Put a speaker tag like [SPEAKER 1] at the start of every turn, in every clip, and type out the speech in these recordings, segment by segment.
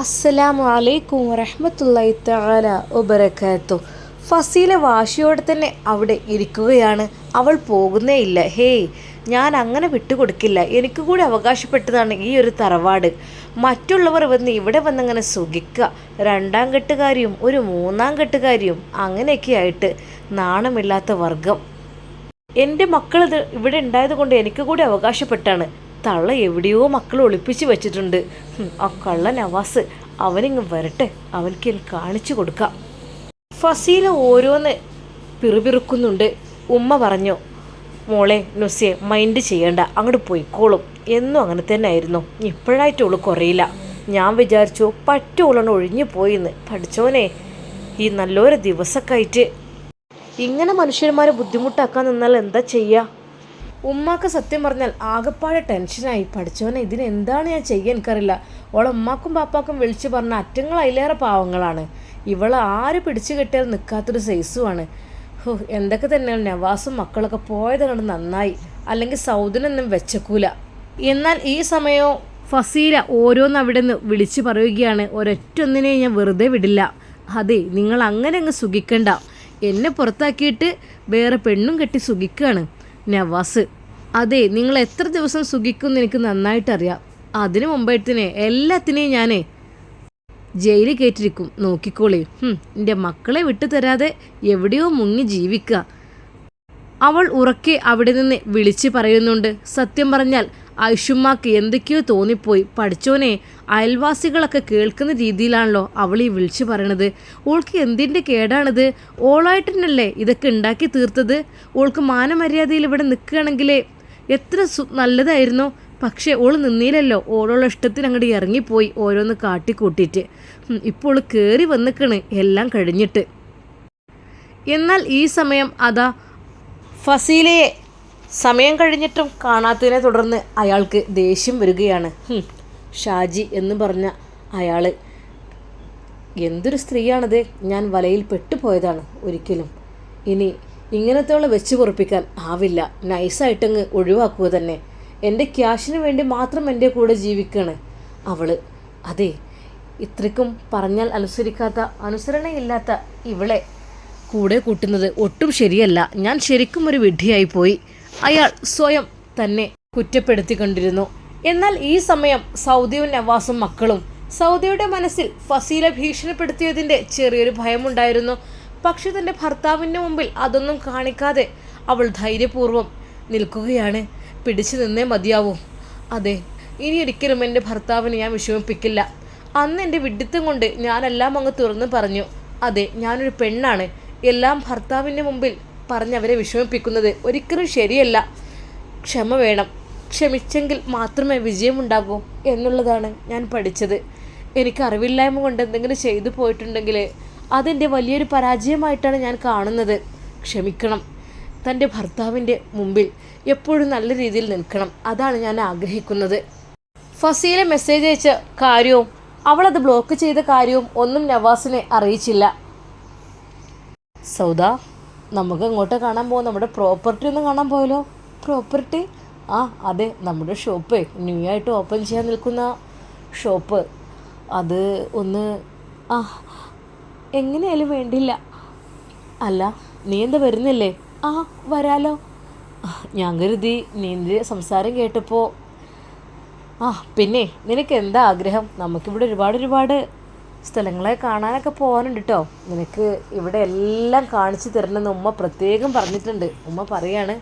[SPEAKER 1] അസ്സലാമു അലൈക്കും വറഹ്മത്തുള്ളാഹി തആല വബറകാത്തു. ഫസീല വാശിയോടെ തന്നെ അവിടെ ഇരിക്കുകയാണ്. അവൾ പോകുന്നേ ഇല്ല. ഹേയ് ഞാൻ അങ്ങനെ വിട്ടുകൊടുക്കില്ല. എനിക്ക് കൂടി അവകാശപ്പെട്ടതാണ് ഈ ഒരു തറവാട്. മറ്റുള്ളവർ വന്ന് ഇവിടെ വന്നങ്ങനെ സുഖിക്കുക. രണ്ടാം കെട്ടുകാരിയും ഒരു മൂന്നാം കെട്ടുകാരിയും അങ്ങനെയൊക്കെ ആയിട്ട് നാണമില്ലാത്ത വർഗം. എന്റെ മക്കളത് ഇവിടെ ഉണ്ടായത് കൊണ്ട് എനിക്ക് കൂടി അവകാശപ്പെട്ടാണ്. തള്ള എവിടെയോ മക്കൾ ഒളിപ്പിച്ച് വെച്ചിട്ടുണ്ട്. ആ കള്ള നവാസ് അവനിങ്ങ് വരട്ടെ അവൻക്ക് എനിക്ക് കാണിച്ചു കൊടുക്കാം. ഫസീല ഓരോന്ന് പിറുപിറുക്കുന്നുണ്ട്. ഉമ്മ പറഞ്ഞു മോളെ നുസിയെ മൈൻഡ് ചെയ്യണ്ട അങ്ങോട്ട് പോയിക്കോളും. എന്നും അങ്ങനെ തന്നെ ആയിരുന്നു ഇപ്പോഴായിട്ട് ഓൾ കുറയില്ല. ഞാൻ വിചാരിച്ചു പറ്റോളാണ് ഒഴിഞ്ഞു പോയിന്ന്. പഠിച്ചോനെ ഈ നല്ലൊരു ദിവസമൊക്കെ ആയിട്ട്. ഇങ്ങനെ മനുഷ്യന്മാരെ ബുദ്ധിമുട്ടാക്കാൻ നിന്നാൽ എന്താ ചെയ്യുക ഉമ്മാക്ക് സത്യം പറഞ്ഞാൽ ആകെപ്പാടെ ടെൻഷനായി. പഠിച്ചവനെ ഇതിനെന്താണ് ഞാൻ ചെയ്യാൻ എനിക്കറിയില്ല. ഓളെ ഉമ്മാക്കും പാപ്പാക്കും വിളിച്ചു പറഞ്ഞ അറ്റങ്ങൾ അതിലേറെ പാവങ്ങളാണ്. ഇവളെ ആര് പിടിച്ചു കെട്ടിയാൽ നിൽക്കാത്തൊരു സൈസുമാണ്. ഹോ എന്തൊക്കെ തന്നെയാണ് നവാസും മക്കളൊക്കെ പോയത് കണ്ട് നന്നായി. അല്ലെങ്കിൽ സൗദിനൊന്നും വെച്ചക്കൂല. എന്നാൽ ഈ സമയവും ഫസീല ഓരോന്ന് അവിടെ നിന്ന് വിളിച്ചു പറയുകയാണ്. ഒരൊറ്റൊന്നിനെ ഞാൻ വെറുതെ വിടില്ല. അതെ നിങ്ങൾ അങ്ങനെ അങ്ങ് സുഖിക്കണ്ട. എന്നെ പുറത്താക്കിയിട്ട് വേറെ പെണ്ണും കെട്ടി സുഖിക്കുകയാണ് നവാസ്. അതെ നിങ്ങൾ എത്ര ദിവസം സുഖിക്കുമെന്ന് എനിക്ക് നന്നായിട്ടറിയാം. അതിനു മുമ്പായിട്ടിനെ എല്ലാത്തിനെയും ഞാനേ ജയിലിൽ കയറ്റിരിക്കും. നോക്കിക്കോളേ. എന്റെ മക്കളെ വിട്ടു തരാതെ എവിടെയോ മുങ്ങി ജീവിക്കുക. അവൾ ഉറക്കെ അവിടെ നിന്ന് വിളിച്ചു പറയുന്നുണ്ട്. സത്യം പറഞ്ഞാൽ ഐഷുമ്മാക്ക് എന്തൊക്കെയോ തോന്നിപ്പോയി. പഠിച്ചോനെ അയൽവാസികളൊക്കെ കേൾക്കുന്ന രീതിയിലാണല്ലോ അവൾ ഈ വിളിച്ചു പറയണത്. ഓൾക്ക് എന്തിന്റെ കേടാണിത്? ഓളായിട്ട് ഇതൊക്കെ ഉണ്ടാക്കി തീർത്തത്? ഓൾക്ക് മാനമര്യാദയിൽ ഇവിടെ നിൽക്കുകയാണെങ്കിലേ എത്ര നല്ലതായിരുന്നു. പക്ഷേ ഓൾ നിന്നില്ലല്ലോ ഓളുള്ള ഇഷ്ടത്തിന് അങ്ങോട്ട് ഇറങ്ങിപ്പോയി ഓരോന്ന് കാട്ടിക്കൂട്ടിയിട്ട്. ഇപ്പോൾ ഓൾ കയറി വന്നിക്കണ്. എല്ലാം കഴിഞ്ഞിട്ട്. എന്നാൽ ഈ സമയം അതാ ഫസീലയെ സമയം കഴിഞ്ഞിട്ടും കാണാത്തതിനെ തുടർന്ന് അയാൾക്ക് ദേഷ്യം വരികയാണ്. ഷാജി എന്ന് പറഞ്ഞ അയാൾ എന്തൊരു സ്ത്രീയാണത്. ഞാൻ വലയിൽ പെട്ടുപോയതാണ് ഒരിക്കലും. ഇനി ഇങ്ങനത്തോളം വെച്ച് പൊറപ്പിക്കാൻ ആവില്ല. നൈസായിട്ടങ്ങ് ഒഴിവാക്കുക തന്നെ. എന്റെ ക്യാഷിന് വേണ്ടി മാത്രം എന്റെ കൂടെ ജീവിക്കുകയാണ് അവൾ. അതെ ഇത്രയ്ക്കും പറഞ്ഞാൽ അനുസരിക്കാത്ത അനുസരണയില്ലാത്ത ഇവളെ കൂടെ കൂട്ടുന്നത് ഒട്ടും ശരിയല്ല. ഞാൻ ശരിക്കും ഒരു വിഡ്ഢിയായി പോയി. അയാൾ സ്വയം തന്നെ കുറ്റപ്പെടുത്തിക്കൊണ്ടിരുന്നു എന്നാൽ ഈ സമയം സൗദിയും നവാസും മക്കളും സൗദിയുടെ മനസ്സിൽ ഫസീല ഭീഷണിപ്പെടുത്തിയതിന്റെ ചെറിയൊരു ഭയമുണ്ടായിരുന്നു. പക്ഷെ തന്റെ ഭർത്താവിന്റെ മുമ്പിൽ അതൊന്നും കാണിക്കാതെ അവൾ ധൈര്യപൂർവം നിൽക്കുകയാണ്. പിടിച്ചു നിന്നേ മതിയാവൂ. അതെ ഇനി ഒരിക്കലും എന്റെ ഭർത്താവിനെ ഞാൻ വിഷമിപ്പിക്കില്ല. അന്ന് എന്റെ വിഡിത്തം കൊണ്ട് ഞാനെല്ലാം അങ്ങ് തുറന്നു പറഞ്ഞു. അതെ ഞാനൊരു പെണ്ണാണ്. എല്ലാം ഭർത്താവിന്റെ മുമ്പിൽ പറഞ്ഞ് അവരെ വിഷമിപ്പിക്കുന്നത് ഒരിക്കലും ശരിയല്ല. ക്ഷമ വേണം. ക്ഷമിച്ചെങ്കിൽ മാത്രമേ വിജയമുണ്ടാകൂ എന്നുള്ളതാണ് ഞാൻ പഠിച്ചത്. എനിക്ക് അറിവില്ലായ്മ കൊണ്ട് എന്തെങ്കിലും ചെയ്തു പോയിട്ടുണ്ടെങ്കിൽ അതെന്റെ വലിയൊരു പരാജയമായിട്ടാണ് ഞാൻ കാണുന്നത്. ക്ഷമിക്കണം. തന്റെ ഭർത്താവിന്റെ മുമ്പിൽ എപ്പോഴും നല്ല രീതിയിൽ നിൽക്കണം. അതാണ് ഞാൻ ആഗ്രഹിക്കുന്നത്. ഫസീല മെസ്സേജ് അയച്ച കാര്യവും അവളത് ബ്ലോക്ക് ചെയ്ത കാര്യവും ഒന്നും നവാസിനെ അറിയിച്ചില്ല. സൗദ നമുക്ക് ഇങ്ങോട്ട് കാണാൻ പോകും നമ്മുടെ പ്രോപ്പർട്ടി ഒന്ന് കാണാൻ പോയല്ലോ പ്രോപ്പർട്ടി ആ അതെ നമ്മുടെ ഷോപ്പ് ന്യൂ ആയിട്ട് ഓപ്പൺ ചെയ്യാൻ നിൽക്കുന്ന ഷോപ്പ് അത് ഒന്ന് ആ എങ്ങനെയായാലും വേണ്ടില്ല. അല്ല നീ എന്താ വരുന്നില്ലേ? ആ വരാലോ. ഞാൻ കരുതി നീന്റെ സംസാരം കേട്ടപ്പോൾ ആ പിന്നെ നിനക്ക് എന്താ ആഗ്രഹം? നമുക്കിവിടെ ഒരുപാട് ഒരുപാട് സ്ഥലങ്ങളെ കാണാനൊക്കെ പോകാനുണ്ട് കേട്ടോ നിനക്ക് ഇവിടെ എല്ലാം കാണിച്ചു തരണമെന്ന് ഉമ്മ പ്രത്യേകം പറഞ്ഞിട്ടുണ്ട്. ഉമ്മ പറയാണ്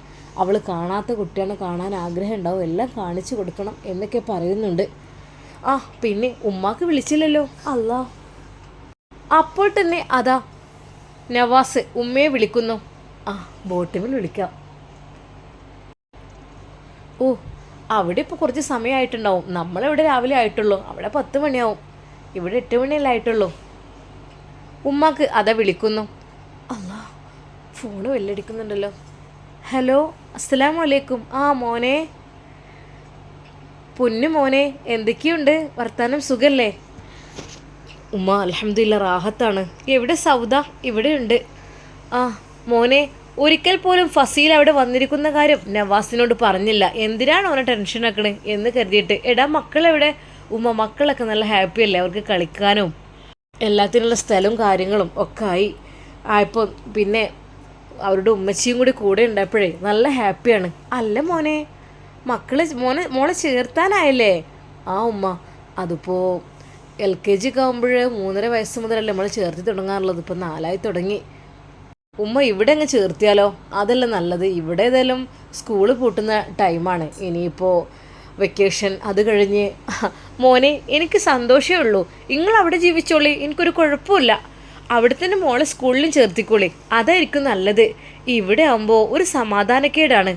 [SPEAKER 1] അവൾ കാണാത്ത കുട്ടിയാണ് കാണാൻ ആഗ്രഹം ഉണ്ടാവും എല്ലാം കാണിച്ചു കൊടുക്കണം എന്നൊക്കെ പറയുന്നുണ്ട്. ആ പിന്നെ ഉമ്മാക്ക് വിളിച്ചില്ലല്ലോ. അല്ലാ അപ്പോൾ തന്നെ അതാ നവാസ് ഉമ്മയെ വിളിക്കുന്നു. ആ ബോട്ടിമിൽ വിളിക്കാം. ഓ അവിടെ ഇപ്പോൾ കുറച്ച് സമയമായിട്ടുണ്ടാവും നമ്മളിവിടെ രാവിലെ ആയിട്ടുള്ളൂ. അവിടെ പത്ത് മണിയാവും. ഇവിടെ എട്ട് മണിയല്ലേ ആയിട്ടുള്ളൂ. ഉമ്മാക്ക് അതാ വിളിക്കുന്നു. അല്ലാ ഫോണ് വെല്ലടിക്കുന്നുണ്ടല്ലോ. ഹലോ അസ്സലാമു വലൈക്കും ആ മോനെ. പൊന്നു മോനെ എന്തൊക്കെയുണ്ട്? വർത്താനം സുഖല്ലേ? ഉമ്മ അലഹമില്ല റാഹത്താണ്. എവിടെ സൗദ? ഇവിടെയുണ്ട്. ആ മോനെ ഒരിക്കൽ പോലും ഫസീൽ അവിടെ വന്നിരിക്കുന്ന കാര്യം നവാസിനോട് പറഞ്ഞില്ല. എന്തിനാണ് അവനെ ടെൻഷൻ ആക്കണേ എന്ന് കരുതിയിട്ട്. എടാ മക്കളെവിടെ? ഉമ്മ മക്കളൊക്കെ നല്ല ഹാപ്പി അല്ലേ? അവർക്ക് കളിക്കാനും എല്ലാത്തിനുള്ള സ്ഥലവും കാര്യങ്ങളും ഒക്കെ ആയി. ആയപ്പോൾ പിന്നെ അവരുടെ ഉമ്മച്ചിയും കൂടി കൂടെ ഉണ്ടായപ്പോഴേ നല്ല ഹാപ്പിയാണ് അല്ല മോനെ മക്കളെ മോനെ മോളെ ചേർത്താനായല്ലേ? ആ ഉമ്മ അതിപ്പോൾ എൽ കെ ജി ഒക്കെ ആകുമ്പോൾ മൂന്നര വയസ്സ് മുതലല്ലേ നമ്മൾ ചേർത്തി തുടങ്ങാറുള്ളത്? ഇപ്പം നാലായി തുടങ്ങി. ഉമ്മ ഇവിടെ അങ്ങ് ചേർത്തിയാലോ? അതല്ല നല്ലത്. ഇവിടെ ഏതായാലും സ്കൂൾ പൂട്ടുന്ന ടൈമാണ്. ഇനിയിപ്പോൾ വെക്കേഷൻ അത് കഴിഞ്ഞ് മോനെ എനിക്ക് സന്തോഷമേ ഉള്ളൂ. നിങ്ങൾ അവിടെ ജീവിച്ചോളി. എനിക്കൊരു കുഴപ്പമില്ല. അവിടെ തന്നെ മോളെ സ്കൂളിലും ചേർത്തിക്കോളി. അതായിരിക്കും നല്ലത്. ഇവിടെ ആകുമ്പോൾ ഒരു സമാധാനക്കേടാണ്.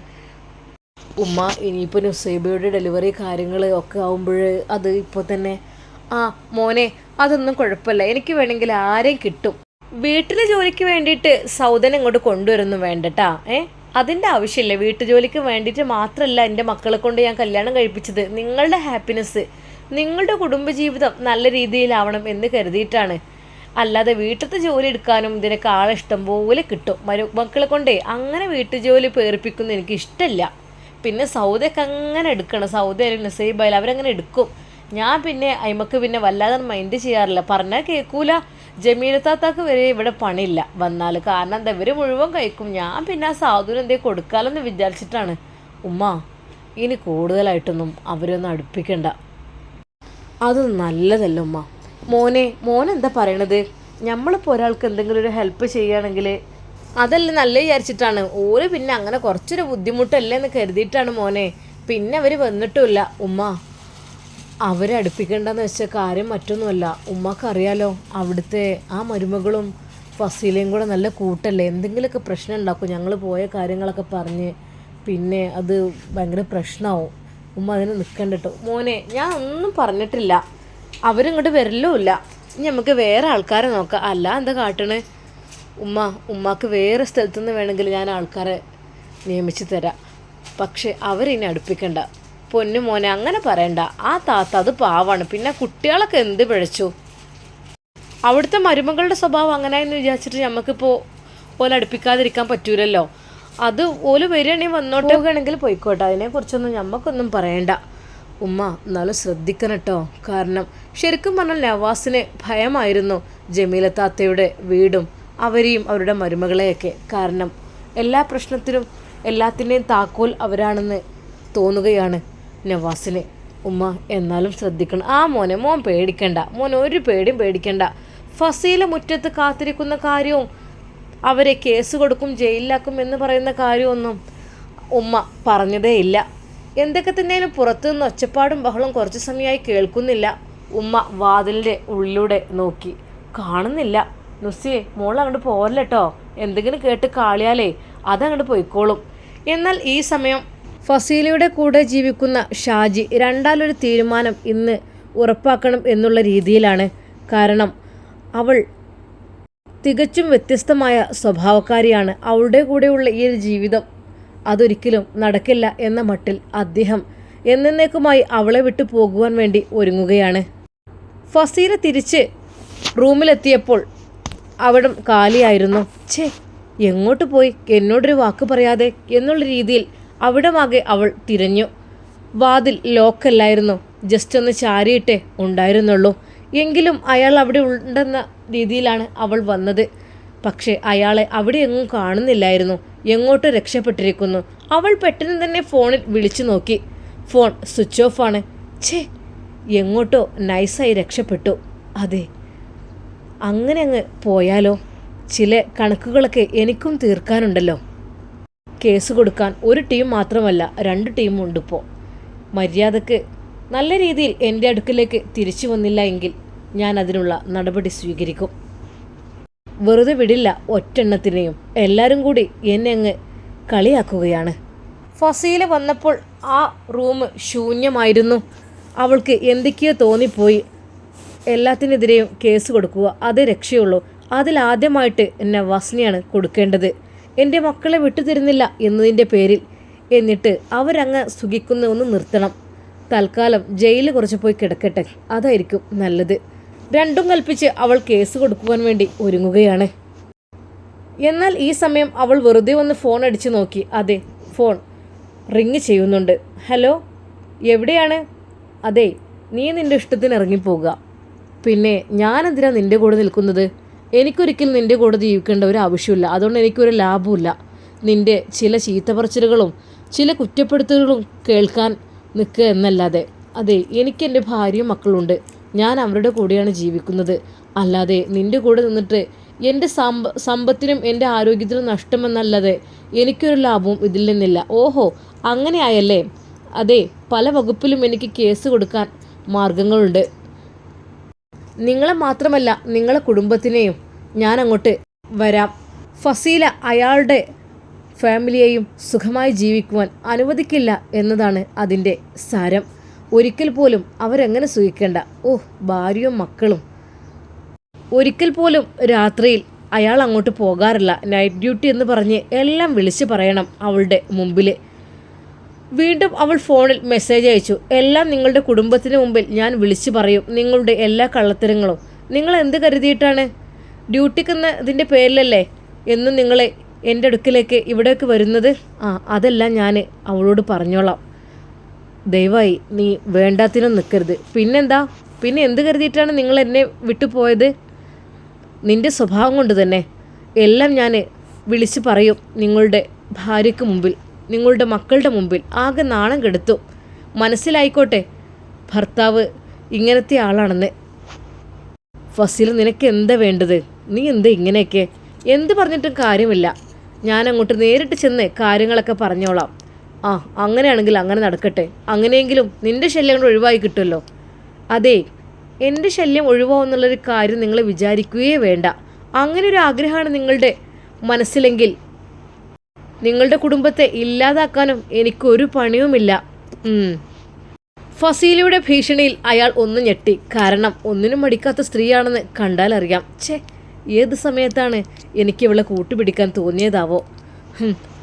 [SPEAKER 1] ഉമ്മ ഇനിയിപ്പോൾ നുസൈബയുടെ ഡെലിവറി കാര്യങ്ങൾ ഒക്കെ ആകുമ്പോൾ അത് ഇപ്പോൾ തന്നെ ആ മോനെ അതൊന്നും കുഴപ്പമില്ല. എനിക്ക് വേണമെങ്കിൽ ആരെയും കിട്ടും. വീട്ടിലെ ജോലിക്ക് വേണ്ടിയിട്ട് സൗദൻ ഇങ്ങോട്ട് കൊണ്ടുവരുന്നു വേണ്ടട്ടാ ഏ? അതിന്റെ ആവശ്യമില്ല. വീട്ടു ജോലിക്ക് വേണ്ടിയിട്ട് മാത്രമല്ല എന്റെ മക്കളെ കൊണ്ട് ഞാൻ കല്യാണം കഴിപ്പിച്ചത്. നിങ്ങളുടെ ഹാപ്പിനെസ് നിങ്ങളുടെ കുടുംബജീവിതം നല്ല രീതിയിലാവണം എന്ന് കരുതിയിട്ടാണ്. അല്ലാതെ വീട്ടിലത്തെ ജോലി എടുക്കാനും ഇതിനൊക്കെ ആളെ ഇഷ്ടം പോലെ കിട്ടും. മരു മക്കളെ കൊണ്ടേ അങ്ങനെ വീട്ടു ജോലി പേർപ്പിക്കുന്ന എനിക്ക് ഇഷ്ടമല്ല പിന്നെ സൗദയൊക്കെ അങ്ങനെ എടുക്കണം. സൗദി ആയാലും നസൈബ് അവരങ്ങനെ എടുക്കും. ഞാൻ പിന്നെ അയിമക്ക് പിന്നെ വല്ലാതെ മൈൻഡ് ചെയ്യാറില്ല. പറഞ്ഞാൽ കേൾക്കൂല ജമീലത്താത്താക്ക് വരെ ഇവിടെ പണിയില്ല. വന്നാൽ കാരണം എന്താ ഇവർ മുഴുവൻ കഴിക്കും. ഞാൻ പിന്നെ ആ സാധുവിന് എന്തേ കൊടുക്കാമെന്ന് വിചാരിച്ചിട്ടാണ്. ഉമ്മ ഇനി കൂടുതലായിട്ടൊന്നും അവരൊന്നും അടുപ്പിക്കണ്ട. അത് നല്ലതല്ല ഉമ്മ. മോനെ മോനെന്താ പറയണത്? നമ്മളിപ്പോൾ ഒരാൾക്ക് എന്തെങ്കിലും ഒരു ഹെൽപ്പ് ചെയ്യുകയാണെങ്കിൽ അതല്ല നല്ല വിചാരിച്ചിട്ടാണ്. ഓര് പിന്നെ അങ്ങനെ കുറച്ചൊരു ബുദ്ധിമുട്ടല്ലേ എന്ന് കരുതിയിട്ടാണ് മോനെ. പിന്നെ അവർ വന്നിട്ടുമില്ല. ഉമ്മ അവരെ അടുപ്പിക്കേണ്ടെന്ന് വെച്ച കാര്യം മറ്റൊന്നുമല്ല. ഉമ്മക്കറിയാലോ അവിടുത്തെ ആ മരുമകളും ഫസീലയും കൂടെ നല്ല കൂട്ടല്ലേ? എന്തെങ്കിലുമൊക്കെ പ്രശ്നം ഉണ്ടാക്കും. ഞങ്ങൾ പോയ കാര്യങ്ങളൊക്കെ പറഞ്ഞ് പിന്നെ അത് ഭയങ്കര പ്രശ്നമാവും ഉമ്മ അതിന് നിൽക്കണ്ട കേട്ടോ മോനെ ഞാൻ ഒന്നും പറഞ്ഞിട്ടില്ല. അവരിങ്ങോട്ട് വരലുമില്ല. ഇനി നമുക്ക് വേറെ ആൾക്കാരെ നോക്കാം. അല്ല എന്താ കാട്ടണേ? ഉമ്മ ഉമ്മാക്ക് വേറെ സ്ഥലത്തുനിന്ന് വേണമെങ്കിൽ ഞാൻ ആൾക്കാരെ നിയമിച്ച് തരാം. പക്ഷെ അവരിനി അടുപ്പിക്കണ്ട. പൊന്നു മോനെ അങ്ങനെ പറയണ്ട. ആ താത്ത അത് പാവാണ്. പിന്നെ കുട്ടികളൊക്കെ എന്ത് പിഴച്ചു? അവിടുത്തെ മരുമകളുടെ സ്വഭാവം അങ്ങനെയെന്ന് വിചാരിച്ചിട്ട് നമുക്കിപ്പോൾ ഓല അടുപ്പിക്കാതിരിക്കാൻ പറ്റൂലല്ലോ. അത് ഓൽ വരികയാണെങ്കിൽ വന്നോട്ടെ. പോകുകയാണെങ്കിൽ പോയിക്കോട്ടെ. അതിനെക്കുറിച്ചൊന്നും നമുക്കൊന്നും പറയണ്ട. ഉമ്മ എന്നാലും ശ്രദ്ധിക്കണം കേട്ടോ കാരണം ശരിക്കും പറഞ്ഞാൽ നവാസിന് ഭയമായിരുന്നു ജമീല താത്തയുടെ വീടും അവരെയും അവരുടെ മരുമകളെയൊക്കെ. കാരണം എല്ലാ പ്രശ്നത്തിനും എല്ലാത്തിന്റെയും താക്കോൽ അവരാണെന്ന് തോന്നുകയാണ്. നവാസിന് ഉമ്മ എന്നാലും ശ്രദ്ധിക്കണം. ആ മോനെ മോൻ പേടിക്കണ്ട. മോൻ ഒരു പേടിയും പേടിക്കണ്ട. ഫസീല മുറ്റത്ത് കാത്തിരിക്കുന്ന കാര്യവും അവരെ കേസ് കൊടുക്കും ജയിലിലാക്കും എന്ന് പറയുന്ന കാര്യമൊന്നും ഉമ്മ പറഞ്ഞതേ ഇല്ല. എന്തൊക്കെ തന്നെയാലും പുറത്തു നിന്ന് ഒച്ചപ്പാടും ബഹളം കുറച്ച് സമയമായി കേൾക്കുന്നില്ല. ഉമ്മ വാതിലിന്റെ ഉള്ളിലൂടെ നോക്കി. കാണുന്നില്ല. നുസിയെ മോൾ അങ്ങോട്ട് പോരല്ലോ എന്തെങ്കിലും കേട്ട് കാളിയാലേ അതങ്ങോട്ട് പോയിക്കോളും. എന്നാൽ ഈ സമയം ഫസീലയുടെ കൂടെ ജീവിക്കുന്ന ഷാജി രണ്ടാലൊരു തീരുമാനം ഇന്ന് ഉറപ്പാക്കണം എന്നുള്ള രീതിയിലാണ്. കാരണം അവൾ തികച്ചും വ്യത്യസ്തമായ സ്വഭാവക്കാരിയാണ്. അവളുടെ കൂടെയുള്ള ഈ ഒരു ജീവിതം അതൊരിക്കലും നടക്കില്ല എന്ന മട്ടിൽ അദ്ദേഹം എന്നേക്കുമായി അവളെ വിട്ടു പോകുവാൻ വേണ്ടി ഒരുങ്ങുകയാണ്. ഫസീല തിരിച്ച് റൂമിലെത്തിയപ്പോൾ അവിടം കാലിയായിരുന്നു. ഛേ എങ്ങോട്ട് പോയി? എന്നോടൊരു വാക്ക് പറയാതെ എന്നുള്ള രീതിയിൽ അവിടമാകെ അവൾ തിരഞ്ഞു. വാതിൽ ലോക്കല്ലായിരുന്നു. ജസ്റ്റ് ഒന്ന് ചാരിയിട്ടേ ഉണ്ടായിരുന്നുള്ളൂ. എങ്കിലും അയാൾ അവിടെ ഉണ്ടെന്ന രീതിയിലാണ് അവൾ വന്നത്. പക്ഷേ അയാളെ അവിടെ എങ്ങും കാണുന്നില്ലായിരുന്നു. എങ്ങോട്ട് രക്ഷപ്പെട്ടിരിക്കുന്നു. അവൾ പെട്ടെന്ന് തന്നെ ഫോണിൽ വിളിച്ചു നോക്കി. ഫോൺ സ്വിച്ച് ഓഫ് ആണ്. ഛേ എങ്ങോട്ടോ നൈസായി രക്ഷപ്പെട്ടു. അതെ അങ്ങനെ അങ്ങ് പോയാലോ? ചില കണക്കുകളൊക്കെ എനിക്കും തീർക്കാനുണ്ടല്ലോ. കേസ് കൊടുക്കാൻ ഒരു ടീം മാത്രമല്ല രണ്ട് ടീമും ഉണ്ട് ഇപ്പോൾ മര്യാദയ്ക്ക് നല്ല രീതിയിൽ എന്റെ അടുക്കിലേക്ക് തിരിച്ചു വന്നില്ല എങ്കിൽ ഞാൻ അതിനുള്ള നടപടി സ്വീകരിക്കും. വെറുതെ വിടില്ല ഒറ്റെണ്ണത്തിനെയും. എല്ലാവരും കൂടി എന്നെ അങ്ങ് കളിയാക്കുകയാണ്. ഫസീല വന്നപ്പോൾ ആ റൂം ശൂന്യമായിരുന്നു. അവൾക്ക് എന്തൊക്കെയോ തോന്നിപ്പോയി. എല്ലാത്തിനെതിരെയും കേസ് കൊടുക്കുക അതേ രക്ഷയുള്ളൂ. അതിലാദ്യമായിട്ട് നവാസിനെയാണ് കൊടുക്കേണ്ടത്. എന്റെ മക്കളെ വിട്ടുതരുന്നില്ല എന്നതിന്റെ പേരിൽ എന്നിട്ട് അവരങ്ങ് സുഖിക്കുന്ന ഒന്ന് നിർത്തണം. തൽക്കാലം ജയിലിൽ കുറച്ച് പോയി കിടക്കട്ടെ. അതായിരിക്കും നല്ലത്. രണ്ടും കൽപ്പിച്ച് അവൾ കേസ് കൊടുക്കുവാൻ വേണ്ടി ഒരുങ്ങുകയാണ്. എന്നാൽ ഈ സമയം അവൾ വെറുതെ ഒന്ന് ഫോൺ അടിച്ചു നോക്കി. അതെ ഫോൺ റിങ് ചെയ്യുന്നുണ്ട്. ഹലോ എവിടെയാണ്? അതെ നീ നിന്റെ ഇഷ്ടത്തിന് ഇറങ്ങിപ്പോകുക പിന്നെ ഞാനെന്തിനാണ് നിന്റെ കൂടെ നിൽക്കുന്നത്? എനിക്കൊരിക്കലും നിന്റെ കൂടെ ജീവിക്കേണ്ട ഒരു ആവശ്യമില്ല. അതുകൊണ്ട് എനിക്കൊരു ലാഭമില്ല നിന്റെ ചില ചീത്തപറച്ചിലുകളും ചില കുറ്റപ്പെടുത്തലുകളും കേൾക്കാൻ നിൽക്കുക എന്നല്ലാതെ. അതെ എനിക്ക് എന്റെ ഭാര്യയും മക്കളുണ്ട്. ഞാൻ അവരുടെ കൂടെയാണ് ജീവിക്കുന്നത്. അല്ലാതെ നിന്റെ കൂടെ നിന്നിട്ട് എന്റെ സമ്പ സമ്പത്തിനും എന്റെ ആരോഗ്യത്തിനും നഷ്ടമെന്നല്ലാതെ എനിക്കൊരു ലാഭവും ഇതിൽ നിന്നില്ല. ഓഹോ അങ്ങനെയായല്ലേ? അതെ പല വകുപ്പിലും എനിക്ക് കേസ് കൊടുക്കാൻ മാർഗങ്ങളുണ്ട്. നിങ്ങളെ മാത്രമല്ല നിങ്ങളെ കുടുംബത്തിനെയും ഞാൻ അങ്ങോട്ട് വരാം. ഫസീല അയാളുടെ ഫാമിലിയെയും സുഖമായി ജീവിക്കുവാൻ അനുവദിക്കില്ല എന്നതാണ് അതിന്റെ സാരം. ഒരിക്കൽ പോലും അവരെങ്ങനെ സുഖിക്കേണ്ട? ഓ ഭാര്യയും മക്കളും. ഒരിക്കൽ പോലും രാത്രിയിൽ അയാൾ അങ്ങോട്ട് പോകാറില്ല. നൈറ്റ് ഡ്യൂട്ടി എന്ന് പറഞ്ഞ് എല്ലാം വിളിച്ചു പറയണം അവളുടെ മുമ്പിൽ വീണ്ടും അവൾ ഫോണിൽ മെസ്സേജ് അയച്ചു. എല്ലാം നിങ്ങളുടെ കുടുംബത്തിന് മുമ്പിൽ ഞാൻ വിളിച്ചു പറയും. നിങ്ങളുടെ എല്ലാ കള്ളത്തരങ്ങളും. നിങ്ങൾ എന്ത് കരുതിയിട്ടാണ്? ഡ്യൂട്ടിക്കുന്ന ഇതിന്റെ പേരിലല്ലേ? എന്നും നിങ്ങളെ എന്റെ അടുക്കിലേക്ക് ഇവിടേക്ക് വരുന്നത്? ആ അതെല്ലാം ഞാൻ അവളോട് പറഞ്ഞോളാം. ദയവായി നീ വേണ്ടാത്തിനും നിൽക്കരുത് പിന്നെന്താ? പിന്നെ എന്ത് കരുതിയിട്ടാണ് നിങ്ങൾ എന്നെ വിട്ടുപോയത് നിന്റെ സ്വഭാവം കൊണ്ട് തന്നെ. എല്ലാം ഞാൻ വിളിച്ചു പറയും നിങ്ങളുടെ ഭാര്യയ്ക്ക് മുമ്പിൽ. നിങ്ങളുടെ മക്കളുടെ മുമ്പിൽ ആകെ നാണം കെടുത്തു. മനസ്സിലായിക്കോട്ടെ ഭർത്താവ് ഇങ്ങനത്തെ ആളാണെന്ന്. ഫസിൽ നിനക്ക് എന്താ വേണ്ടത്? നീ എന്താ ഇങ്ങനെയൊക്കെ? എന്ത് പറഞ്ഞിട്ടും കാര്യമില്ല. ഞാൻ അങ്ങോട്ട് നേരിട്ട് ചെന്ന് കാര്യങ്ങളൊക്കെ പറഞ്ഞോളാം. ആ അങ്ങനെയാണെങ്കിൽ അങ്ങനെ നടക്കട്ടെ. അങ്ങനെയെങ്കിലും നിന്റെ ശല്യം കൂടെ ഒഴിവായി കിട്ടുമല്ലോ. അതെ എന്റെ ശല്യം ഒഴിവാവുന്നുള്ളൊരു കാര്യം നിങ്ങൾ വിചാരിക്കുകയേ വേണ്ട. അങ്ങനെ ഒരു ആഗ്രഹമാണ് നിങ്ങളുടെ മനസ്സിലെങ്കിൽ നിങ്ങളുടെ കുടുംബത്തെ ഇല്ലാതാക്കാനും എനിക്കൊരു പണിയുമില്ല. ഫസീലയുടെ ഭീഷണിയിൽ അയാൾ ഒന്ന് ഞെട്ടി. കാരണം ഒന്നിനും മടിക്കാത്ത സ്ത്രീയാണെന്ന് കണ്ടാലറിയാം. ഛേ ഏത് സമയത്താണ് എനിക്ക് ഇവളെ കൂട്ടുപിടിക്കാൻ തോന്നിയതാവോ?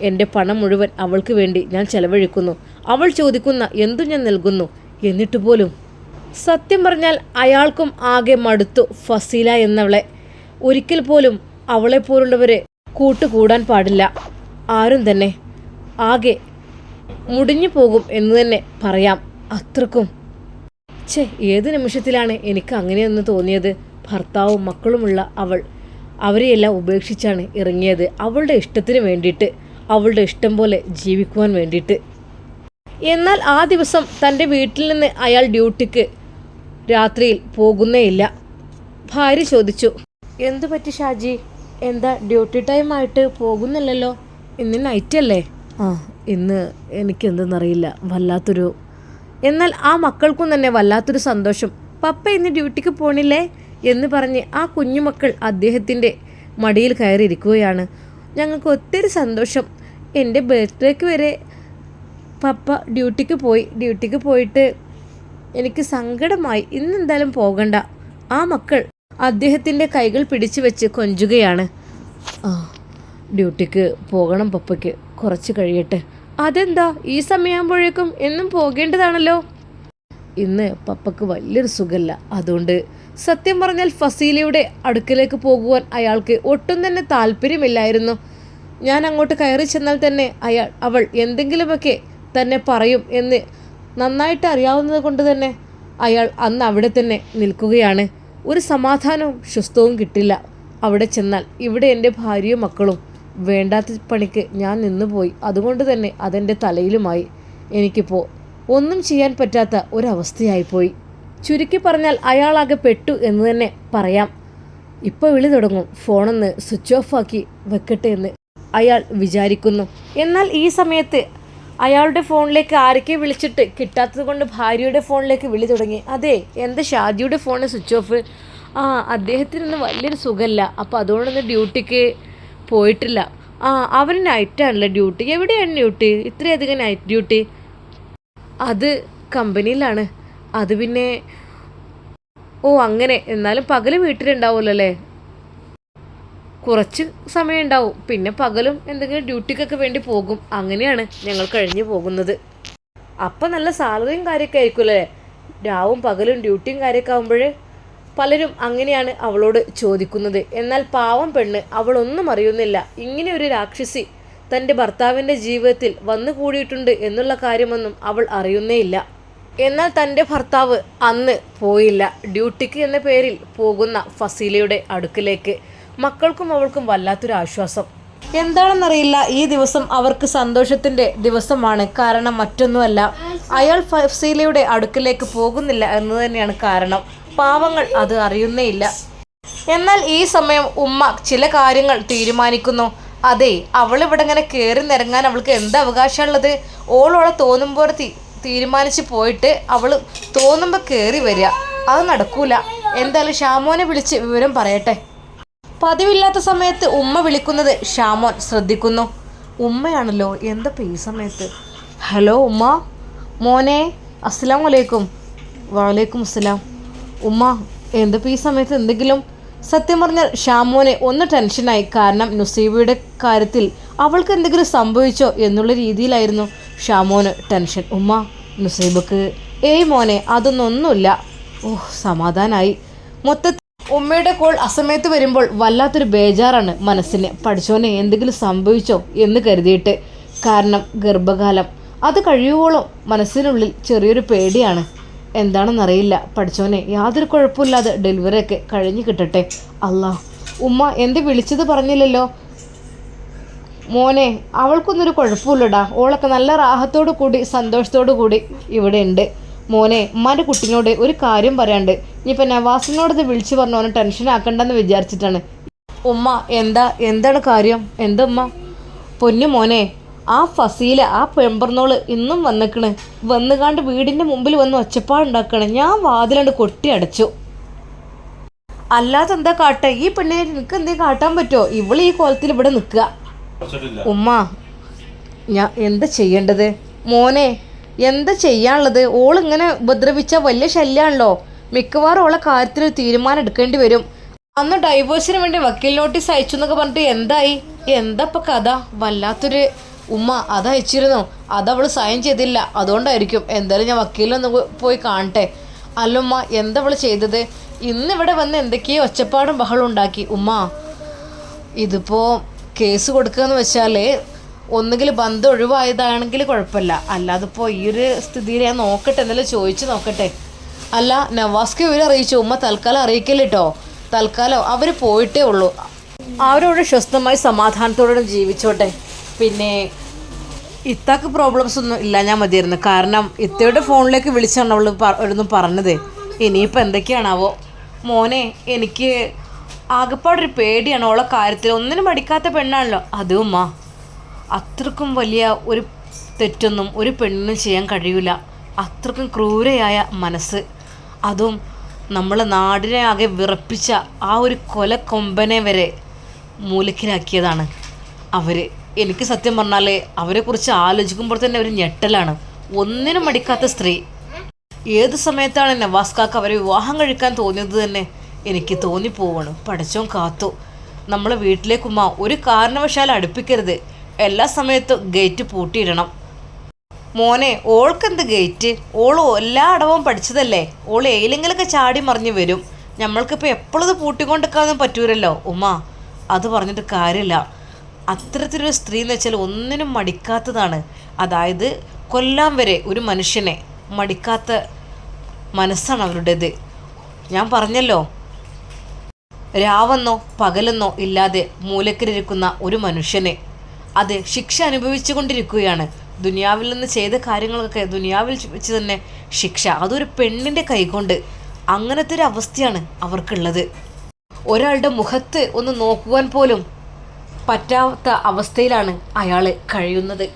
[SPEAKER 1] എന്റെ പണം മുഴുവൻ അവൾക്ക് വേണ്ടി ഞാൻ ചെലവഴിക്കുന്നു. അവൾ ചോദിക്കുന്ന എന്തു ഞാൻ നൽകുന്നു. എന്നിട്ട് പോലും. സത്യം പറഞ്ഞാൽ അയാൾക്കും ആകെ മടുത്തു ഫസീല എന്നവളെ. ഒരിക്കൽ പോലും അവളെപ്പോലുള്ളവരെ കൂട്ടുകൂടാൻ പാടില്ല. ആരും തന്നെ. ആകെ മുടിഞ്ഞു പോകും എന്ന് തന്നെ പറയാം അത്രക്കും. ഛേ ഏത് നിമിഷത്തിലാണ് എനിക്ക് അങ്ങനെയൊന്ന് തോന്നിയത്? ഭർത്താവും മക്കളുമുള്ള അവൾ. അവരെയെല്ലാം ഉപേക്ഷിച്ചാണ് ഇറങ്ങിയത് അവളുടെ ഇഷ്ടത്തിന് വേണ്ടിയിട്ട് അവളുടെ ഇഷ്ടം പോലെ ജീവിക്കുവാൻ വേണ്ടിയിട്ട്. എന്നാൽ ആ ദിവസം തന്റെ വീട്ടിൽ നിന്ന് അയാൾ ഡ്യൂട്ടിക്ക് രാത്രിയിൽ പോകുന്നേയില്ല. ഭാര്യ ചോദിച്ചു എന്തു പറ്റി ഷാജി? എന്താ ഡ്യൂട്ടി ടൈം ആയിട്ട് പോകുന്നില്ലല്ലോ? ഇന്ന് നൈറ്റ് അല്ലേ? ആ. ഇന്ന് എനിക്കെന്തെന്നറിയില്ല. വല്ലാത്തൊരു എന്നാൽ ആ മക്കൾക്കും തന്നെ വല്ലാത്തൊരു സന്തോഷം. പപ്പ ഇന്ന് ഡ്യൂട്ടിക്ക് പോണില്ലേ? എന്ന് പറഞ്ഞ് ആ കുഞ്ഞുമക്കൾ അദ്ദേഹത്തിന്റെ മടിയിൽ കയറിയിരിക്കുകയാണ്. ഞങ്ങൾക്ക് ഒത്തിരി സന്തോഷം. എന്റെ ബർത്ത്ഡേക്ക് വരെ പപ്പ ഡ്യൂട്ടിക്ക് പോയി. ഡ്യൂട്ടിക്ക് പോയിട്ട് എനിക്ക് സങ്കടമായി. ഇന്ന് എന്തായാലും പോകണ്ട. ആ മക്കൾ അദ്ദേഹത്തിന്റെ കൈകൾ പിടിച്ചു വെച്ച് കൊഞ്ചുകയാണ്. ആ. ഡ്യൂട്ടിക്ക് പോകണം പപ്പയ്ക്ക്. കുറച്ച് കഴിയട്ടെ. അതെന്താ? ഈ സമയമാകുമ്പോഴേക്കും എന്നും പോകേണ്ടതാണല്ലോ. ഇന്ന് പപ്പയ്ക്ക് വലിയൊരു സുഖമില്ല അതുകൊണ്ട് സത്യം പറഞ്ഞാൽ ഫസീലയുടെ അടുക്കലേക്ക് പോകുവാൻ അയാൾക്ക് ഒട്ടും തന്നെ താല്പര്യമില്ലായിരുന്നു. ഞാൻ അങ്ങോട്ട് കയറി ചെന്നാൽ തന്നെ അയാൾ അവൾ എന്തെങ്കിലുമൊക്കെ തന്നെ പറയും എന്ന് നന്നായിട്ട് അറിയാവുന്നത് കൊണ്ട് തന്നെ അയാൾ അന്ന് അവിടെ തന്നെ നിൽക്കുകയാണ്. ഒരു സമാധാനവും ശുസ്തവും കിട്ടില്ല. അവിടെ ചെന്നാൽ ഇവിടെ എന്റെ ഭാര്യയും മക്കളും വേണ്ടാത്ത പണിക്ക് ഞാൻ നിന്നുപോയി അതുകൊണ്ട് തന്നെ അതെന്റെ തലയിലുമായി. എനിക്കിപ്പോൾ ഒന്നും ചെയ്യാൻ പറ്റാത്ത ഒരവസ്ഥയായിപ്പോയി ചുരുക്കി പറഞ്ഞാൽ അയാളാകെ പെട്ടു എന്ന് തന്നെ പറയാം. ഇപ്പോൾ വിളി തുടങ്ങും. ഫോണൊന്ന് സ്വിച്ച് ഓഫ് ആക്കി വെക്കട്ടെ എന്ന് അയാൾ വിചാരിക്കുന്നു. എന്നാൽ ഈ സമയത്ത് അയാളുടെ ഫോണിലേക്ക് ആരൊക്കെ വിളിച്ചിട്ട് കിട്ടാത്തത് കൊണ്ട് ഭാര്യയുടെ ഫോണിലേക്ക് വിളി തുടങ്ങി. അതെ എന്താ ഷാജിയുടെ ഫോണ് സ്വിച്ച് ഓഫ്. ആ അദ്ദേഹത്തിനൊന്നും വലിയൊരു സുഖമല്ല അപ്പോൾ അതുകൊണ്ടൊന്ന് ഡ്യൂട്ടിക്ക് പോയിട്ടില്ല. ആ അവന് നൈറ്റാണല്ലോ ഡ്യൂട്ടി എവിടെയാണ് ഡ്യൂട്ടി ഇത്രയധികം നൈറ്റ് ഡ്യൂട്ടി അത് കമ്പനിയിലാണ്. അത് പിന്നെ ഓ അങ്ങനെ. എന്നാലും പകൽ വീട്ടിലുണ്ടാവുമല്ലോ അല്ലേ? കുറച്ച് സമയം ഉണ്ടാവും പിന്നെ പകലും എന്തെങ്കിലും ഡ്യൂട്ടിക്കൊക്കെ വേണ്ടി പോകും. അങ്ങനെയാണ് ഞങ്ങൾ കഴിഞ്ഞു പോകുന്നത്. അപ്പം നല്ല സാലറിയും കാര്യമൊക്കെ ആയിരിക്കുമല്ലേ? രാവും പകലും ഡ്യൂട്ടിയും കാര്യമൊക്കെ ആകുമ്പോൾ പലരും അങ്ങനെയാണ് അവളോട് ചോദിക്കുന്നത്. എന്നാൽ പാവം പെണ്ണ് അവളൊന്നും അറിയുന്നില്ല. ഇങ്ങനെ ഒരു രാക്ഷസി തന്റെ ഭർത്താവിന്റെ ജീവിതത്തിൽ വന്നു കൂടിയിട്ടുണ്ട് എന്നുള്ള കാര്യമൊന്നും അവൾ അറിയുന്നേയില്ല. എന്നാൽ തന്റെ ഭർത്താവ് അന്ന് പോയില്ല. ഡ്യൂട്ടിക്ക് എന്ന പേരിൽ പോകുന്ന ഫസീലയുടെ അടുക്കിലേക്ക്. മക്കൾക്കും അവൾക്കും വല്ലാത്തൊരു ആശ്വാസം. എന്താണെന്നറിയില്ല. ഈ ദിവസം അവർക്ക് സന്തോഷത്തിന്റെ ദിവസമാണ്. കാരണം മറ്റൊന്നുമല്ല. അയാൾ ഫസീലയുടെ അടുക്കിലേക്ക് പോകുന്നില്ല എന്ന് തന്നെയാണ് കാരണം. പാവങ്ങൾ അത് അറിയുന്നേയില്ല. എന്നാൽ ഈ സമയം ഉമ്മ ചില കാര്യങ്ങൾ തീരുമാനിക്കുന്നു. അതെ അവൾ ഇവിടെ ഇങ്ങനെ കയറി നിരങ്ങാൻ അവൾക്ക് എന്ത് അവകാശമുള്ളത്? ഓളോളെ തോന്നുമ്പോൾ തീരുമാനിച്ചു പോയിട്ട് അവൾ തോന്നുമ്പോൾ കയറി വരിക. അത് നടക്കൂല. എന്തായാലും ഷാമോനെ വിളിച്ച് വിവരം പറയട്ടെ. പതിവില്ലാത്ത സമയത്ത് ഉമ്മ വിളിക്കുന്നത് ഷാമോൻ ശ്രദ്ധിക്കുന്നു. ഉമ്മയാണല്ലോ എന്തപ്പോൾ ഈ സമയത്ത്? ഹലോ ഉമ്മ. മോനെ അസ്സലാം വലൈക്കും വലൈക്കും അസ്സലാം. ഉമ്മ എന്തപ്പോൾ ഈ സമയത്ത് എന്തെങ്കിലും സത്യം പറഞ്ഞാൽ ഷാമോനെ ഒന്ന് ടെൻഷനായി കാരണം നുസീബയുടെ കാര്യത്തിൽ അവൾക്ക് എന്തെങ്കിലും സംഭവിച്ചോ എന്നുള്ള രീതിയിലായിരുന്നു ഷാമോന് ടെൻഷൻ ഉമ്മ നുസൈബക്ക് ഏയ് മോനെ അതൊന്നൊന്നുമില്ല. ഓഹ് സമാധാനായി. മൊത്തത്തിൽ ഉമ്മയുടെ കോൾ അസമയത്ത് വരുമ്പോൾ വല്ലാത്തൊരു ബേജാറാണ് മനസ്സിന്. പഠിച്ചോനെ എന്തെങ്കിലും സംഭവിച്ചോ എന്ന് കരുതിയിട്ട്. കാരണം ഗർഭകാലം. അത് കഴിയുവോളം മനസ്സിനുള്ളിൽ ചെറിയൊരു പേടിയാണ്. എന്താണെന്നറിയില്ല. പഠിച്ചോനെ യാതൊരു കുഴപ്പമില്ലാതെ ഡെലിവറിയൊക്കെ കഴിഞ്ഞു കിട്ടട്ടെ. അല്ലാ ഉമ്മ എന്ത് വിളിച്ചത് പറഞ്ഞില്ലല്ലോ? മോനെ അവൾക്കൊന്നൊരു കുഴപ്പമില്ലടാ ഓളൊക്കെ നല്ല റാഹത്തോടു കൂടി സന്തോഷത്തോടു കൂടി ഇവിടെ ഉണ്ട്. മോനെ ഉമ്മാന്റെ കുട്ടിനോട് ഒരു കാര്യം പറയാണ്ട് ഇനിയിപ്പോൾ നവാസിനോട് ഇത് വിളിച്ചു പറഞ്ഞു അവനെ ടെൻഷൻ ആക്കണ്ടെന്ന് വിചാരിച്ചിട്ടാണ്. ഉമ്മ എന്താ എന്താണ് കാര്യം? എന്താ ഉമ്മ? പൊന്നു മോനെ ആ ഫസീല ആ പെമ്പർന്നോൾ ഇന്നും വന്നിക്കണ്. വന്നുകാണ്ട് വീടിന്റെ മുമ്പിൽ വന്ന് ഒച്ചപ്പാടുണ്ടാക്കണ്. ഞാൻ വാതിലണ്ട് കൊട്ടി അടച്ചു. അല്ലാതെ എന്താ കാട്ടെ? ഈ പെണ്ണിനെ നിനക്ക് എന്തേ കാട്ടാൻ പറ്റുമോ ഇവൾ ഈ കോലത്തിൽ ഇവിടെ നിൽക്കുക. ഉമ്മ ഞാൻ എന്താ ചെയ്യേണ്ടത്? മോനെ എന്താ ചെയ്യാനുള്ളത്? ഓളിങ്ങനെ ഉപദ്രവിച്ച വലിയ ശല്യമാണല്ലോ മിക്കവാറും ഓളെ കാര്യത്തിൽ ഒരു തീരുമാനം എടുക്കേണ്ടി വരും. അന്ന് ഡൈവേഴ്സിന് വേണ്ടി വക്കീൽ നോട്ടീസ് അയച്ചു എന്നൊക്കെ പറഞ്ഞിട്ട് എന്തായി? എന്താ ഇപ്പൊ കഥ? വല്ലാത്തൊരു ഉമ്മ അത് അയച്ചിരുന്നു അത് അവൾ സൈൻ ചെയ്തില്ല. അതുകൊണ്ടായിരിക്കും എന്തായാലും ഞാൻ വക്കീലൊന്ന് പോയി കാണട്ടെ. അല്ല ഉമ്മ എന്താ അവൾ ചെയ്തത്? ഇന്നിവിടെ വന്ന് എന്തൊക്കെയോ ഒച്ചപ്പാടും ബഹളം ഉണ്ടാക്കി. ഉമ്മ ഇതിപ്പോൾ കേസ് കൊടുക്കുകയെന്ന് വെച്ചാൽ ഒന്നുകിൽ ബന്ധം ഒഴിവായതാണെങ്കിൽ കുഴപ്പമില്ല. അല്ലാതെ ഇപ്പോൾ ഈ ഒരു സ്ഥിതിയിൽ ഞാൻ നോക്കട്ടെ എന്നാലും ചോദിച്ചു നോക്കട്ടെ. അല്ല നവാസ്ക്ക് ഇവർ അറിയിച്ചു? ഉമ്മ തൽക്കാലം അറിയിക്കില്ല കേട്ടോ തൽക്കാലം അവർ പോയിട്ടേ ഉള്ളൂ. അവരോട് സ്വസ്ഥമായി സമാധാനത്തോടെ ജീവിച്ചോട്ടെ. പിന്നെ ഇത്താക്ക് പ്രോബ്ലംസ് ഒന്നും ഇല്ല ഞാൻ മതിയായിരുന്നു. കാരണം ഇത്തയുടെ ഫോണിലേക്ക് വിളിച്ചാണ് അവൾ ഒന്നും പറഞ്ഞത്. ഇനിയിപ്പോൾ എന്തൊക്കെയാണാവോ? മോനെ എനിക്ക് ആകെപ്പാടൊരു പേടിയാണ്. ഓളെ കാര്യത്തിൽ ഒന്നിനും പഠിക്കാത്ത പെണ്ണാണല്ലോ. അതും ഉമ്മ. അത്രക്കും വലിയ ഒരു തെറ്റൊന്നും ഒരു പെണ്ണിനും ചെയ്യാൻ കഴിയൂല. അത്രക്കും ക്രൂരയായ മനസ്സ്. അതും നമ്മളെ നാടിനെ ആകെ വിറപ്പിച്ച ആ ഒരു കൊല കൊമ്പനെ വരെ മൂലക്കിലാക്കിയതാണ് അവർ എനിക്ക് സത്യം പറഞ്ഞാൽ അവരെക്കുറിച്ച് ആലോചിക്കുമ്പോൾ തന്നെ ഒരു ഞെട്ടലാണ്. ഒന്നിനും മടിക്കാത്ത സ്ത്രീ. ഏത് സമയത്താണ് നവാസ്കാക്ക് അവരെ വിവാഹം കഴിക്കാൻ തോന്നിയത് തന്നെ എനിക്ക് തോന്നിപ്പോവാണ്. പഠിച്ചോൻ കാത്തു. നമ്മളെ വീട്ടിലേക്കുമ്മ ഒരു കാരണവശാൽ അടുപ്പിക്കരുത്. എല്ലാ സമയത്തും ഗേറ്റ് പൂട്ടിയിടണം. മോനെ ഓൾക്കെന്ത് ഗേറ്റ്? ഓൾ എല്ലാ അടവും പഠിച്ചതല്ലേ? ഓൾ ഏലെങ്കിലൊക്കെ ചാടി മറിഞ്ഞു വരും. നമ്മൾക്കിപ്പോൾ എപ്പോഴും പൂട്ടിക്കൊണ്ടിരിക്കാനും പറ്റൂരല്ലോ ഉമ്മ. അത് പറഞ്ഞിട്ട് കാര്യമില്ല. അത്തരത്തിലൊരു സ്ത്രീ എന്ന് വെച്ചാൽ ഒന്നിനും മടിക്കാത്തതാണ്. അതായത് കൊല്ലാൻ വരെ ഒരു മനുഷ്യനെ മടിക്കാത്ത മനസ്സാണ് അവരുടേത്. ഞാൻ പറഞ്ഞല്ലോ രാവെന്നോ പകലെന്നോ ഇല്ലാതെ മൂലക്കിലിരിക്കുന്ന ഒരു മനുഷ്യനെ അത് ശിക്ഷ അനുഭവിച്ചു കൊണ്ടിരിക്കുകയാണ്. ദുനിയാവിൽ നിന്ന് ചെയ്ത കാര്യങ്ങളൊക്കെ ദുനിയാവിൽ വെച്ച് തന്നെ ശിക്ഷ. അതൊരു പെണ്ണിന്റെ കൈകൊണ്ട് അങ്ങനത്തെ ഒരു അവസ്ഥയാണ് അവർക്കുള്ളത്. ഒരാളുടെ മുഖത്ത് ഒന്ന് നോക്കുവാൻ പോലും പറ്റാത്ത അവസ്ഥയിലാണ് അയാൾ കഴിയുന്നത്.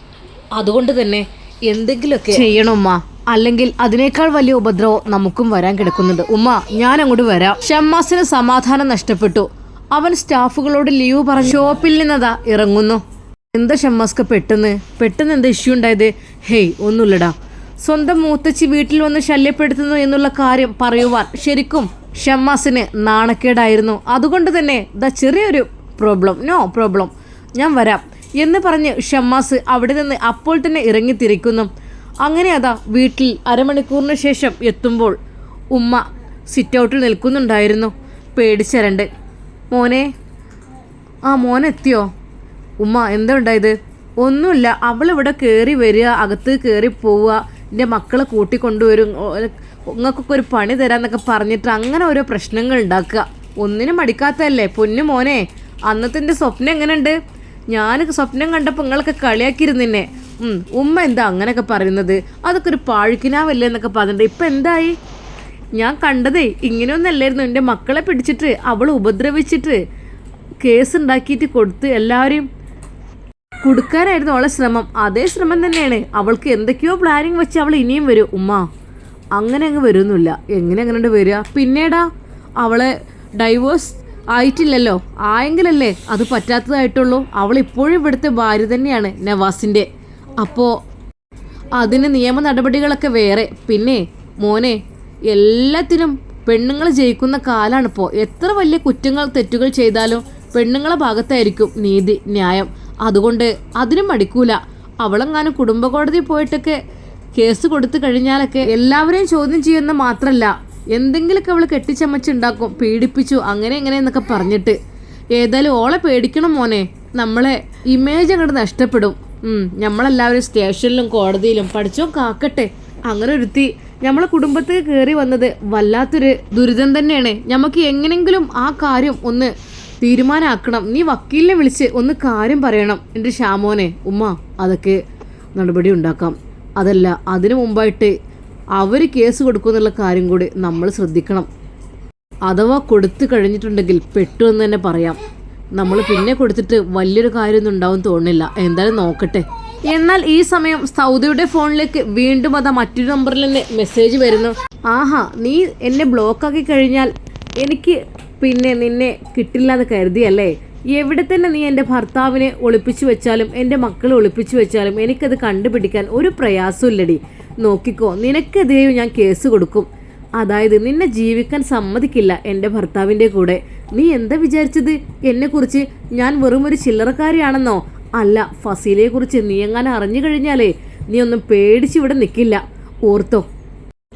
[SPEAKER 1] അതുകൊണ്ട് തന്നെ എന്തെങ്കിലുമൊക്കെ ചെയ്യണമ്മ അല്ലെങ്കിൽ അതിനേക്കാൾ വലിയ ഉപദ്രവം നമുക്കും വരാൻ കിടക്കുന്നുണ്ട്. ഉമ്മ ഞാൻ അങ്ങോട്ട് വരാം. ഷമ്മാസിന് സമാധാനം നഷ്ടപ്പെട്ടു. അവൻ സ്റ്റാഫുകളോട് ലീവ് പറഞ്ഞു ഷോപ്പിൽ നിന്നതാ ഇറങ്ങുന്നു. എന്താ ഷമ്മാസ്ക്ക് പെട്ടെന്ന്? പെട്ടെന്ന് എന്താ ഇഷ്യൂ ഉണ്ടായത്? ഹേയ് ഒന്നുമില്ലടാ. സ്വന്തം മൂത്തച്ചി വീട്ടിൽ വന്ന് ശല്യപ്പെടുത്തുന്നു എന്നുള്ള കാര്യം പറയുവാൻ ശരിക്കും ഷമ്മാസിന് നാണക്കേടായിരുന്നു. അതുകൊണ്ട് തന്നെ ദ ചെറിയൊരു പ്രോബ്ലം നോ പ്രോബ്ലം ഞാൻ വരാം. എന്ന് പറഞ്ഞ് ഷമ്മാസ് അവിടെ നിന്ന് അപ്പോൾ തന്നെ ഇറങ്ങിത്തിരിക്കുന്നു അങ്ങനെ അതാ വീട്ടിൽ അരമണിക്കൂറിന് ശേഷം എത്തുമ്പോൾ ഉമ്മ സിറ്റ് ഔട്ടിൽ നിൽക്കുന്നുണ്ടായിരുന്നു. പേടിച്ചരണ്ട് മോനെ ആ മോനെത്തിയോ ഉമ്മ എന്താ ഉണ്ടായത്? ഒന്നുമില്ല അവളിവിടെ കയറി വരിക അകത്ത് കയറി പോവുക എന്റെ മക്കളെ കൂട്ടിക്കൊണ്ടുവരും നിങ്ങൾക്കൊക്കെ ഒരു പണി തരാമെന്നൊക്കെ പറഞ്ഞിട്ട് അങ്ങനെ ഓരോ പ്രശ്നങ്ങൾ ഉണ്ടാക്കുക. ഒന്നിനും മടിക്കാത്തതല്ലേ? പൊന്നു മോനെ. അന്നത്തെ എന്റെ സ്വപ്നം എങ്ങനെയുണ്ട്? ഞാൻ സ്വപ്നം കണ്ടപ്പോൾ നിങ്ങളൊക്കെ കളിയാക്കിയിരുന്നിന്നെ ഉമ്മ എന്താ അങ്ങനെയൊക്കെ പറയുന്നത്? അതൊക്കെ ഒരു പാഴിക്കിനാവല്ലേ എന്നൊക്കെ പറഞ്ഞിട്ട് ഇപ്പം എന്തായി? ഞാൻ കണ്ടതേ ഇങ്ങനെയൊന്നല്ലായിരുന്നു. എന്റെ മക്കളെ പിടിച്ചിട്ട് അവൾ ഉപദ്രവിച്ചിട്ട് കേസ് ഉണ്ടാക്കിയിട്ട് കൊടുത്ത് എല്ലാവരെയും കൊടുക്കാനായിരുന്നു അവളെ ശ്രമം. അതേ ശ്രമം തന്നെയാണ്. അവൾക്ക് എന്തൊക്കെയോ പ്ലാനിങ് വെച്ച് അവൾ ഇനിയും വരും. ഉമ്മ അങ്ങനെ അങ്ങ് വരുന്നില്ല. എങ്ങനെ അങ്ങനെ വരിക? പിന്നീടാ അവളെ ഡൈവോഴ്സ് ആയിട്ടില്ലല്ലോ. ആയെങ്കിലല്ലേ അത് പറ്റാത്തതായിട്ടുള്ളൂ. അവൾ ഇപ്പോഴും ഇവിടുത്തെ ഭാര്യ തന്നെയാണ് നവാസിന്റെ. അപ്പോ അതിന് നിയമ നടപടികളൊക്കെ വേറെ. പിന്നെ മോനെ എല്ലാത്തിനും പെണ്ണുങ്ങൾ ജയിക്കുന്ന കാലാണിപ്പോൾ എത്ര വലിയ കുറ്റങ്ങൾ തെറ്റുകൾ ചെയ്താലും പെണ്ണുങ്ങളെ ഭാഗത്തായിരിക്കും നീതി ന്യായം. അതുകൊണ്ട് അതിനും മടിക്കൂല. അവളെങ്ങാനും കുടുംബ കോടതി പോയിട്ടൊക്കെ കേസ് കൊടുത്തു കഴിഞ്ഞാലൊക്കെ എല്ലാവരെയും ചോദ്യം ചെയ്യുന്ന മാത്രമല്ല എന്തെങ്കിലുമൊക്കെ അവൾ കെട്ടിച്ചമച്ചുണ്ടാക്കും പീഡിപ്പിച്ചു അങ്ങനെ എങ്ങനെ എന്നൊക്കെ പറഞ്ഞിട്ട്. ഏതായാലും ഓളെ പേടിക്കണം മോനെ. നമ്മളെ ഇമേജ് അങ്ങോട്ട് നഷ്ടപ്പെടും. നമ്മളെല്ലാവരും സ്റ്റേഷനിലും കോടതിയിലും പഠിച്ചോ കാക്കട്ടെ. അങ്ങനെ ഒരുത്തി നമ്മളെ കുടുംബത്തിൽ കയറി വന്നത് വല്ലാത്തൊരു ദുരിതം തന്നെയാണ്. നമുക്ക് എങ്ങനെങ്കിലും ആ കാര്യം ഒന്ന് തീരുമാനമാക്കണം നീ വക്കീലിനെ വിളിച്ച് ഒന്ന് കാര്യം പറയണം. എന്റെ ഷാമോനെ ഉമ്മ അതൊക്കെ നടപടി ഉണ്ടാക്കാം. അതല്ല അതിനു മുമ്പായിട്ട് അവർ കേസ് കൊടുക്കുമെന്നുള്ള കാര്യം കൂടി നമ്മൾ ശ്രദ്ധിക്കണം. അഥവാ കൊടുത്തു കഴിഞ്ഞിട്ടുണ്ടെങ്കിൽ പെട്ടു എന്ന് തന്നെ പറയാം. നമ്മൾ പിന്നെ കൊടുത്തിട്ട് വലിയൊരു കാര്യമൊന്നും ഉണ്ടാവും തോന്നില്ല എന്തായാലും നോക്കട്ടെ. എന്നാൽ ഈ സമയം സൗദിയുടെ ഫോണിലേക്ക് വീണ്ടും അതാ മറ്റൊരു നമ്പറിൽ നിന്ന് മെസ്സേജ് വരുന്നു. ആഹാ നീ എന്നെ ബ്ലോക്കാക്കി കഴിഞ്ഞാൽ എനിക്ക് പിന്നെ നിന്നെ കിട്ടില്ല എന്ന് കരുതിയല്ലേ? എവിടെ തന്നെ നീ എന്റെ ഭർത്താവിനെ ഒളിപ്പിച്ചു വെച്ചാലും എന്റെ മക്കളെ ഒളിപ്പിച്ചു വെച്ചാലും എനിക്കത് കണ്ടുപിടിക്കാൻ ഒരു പ്രയാസവും ഇല്ലടി നോക്കിക്കോ നിനക്കെതിരെയും ഞാൻ കേസ് കൊടുക്കും. അതായത് നിന്നെ ജീവിക്കാൻ സമ്മതിക്കില്ല എന്റെ ഭർത്താവിന്റെ കൂടെ. നീ എന്താ വിചാരിച്ചത്? എന്നെക്കുറിച്ച് ഞാൻ വെറും ഒരു ചില്ലറക്കാരിയാണെന്നോ? അല്ല ഫസീലയെക്കുറിച്ച് നീ എങ്ങനെ അറിഞ്ഞു കഴിഞ്ഞാലേ നീ ഒന്നും പേടിച്ചിവിടെ നിൽക്കില്ല ഓർത്തോ.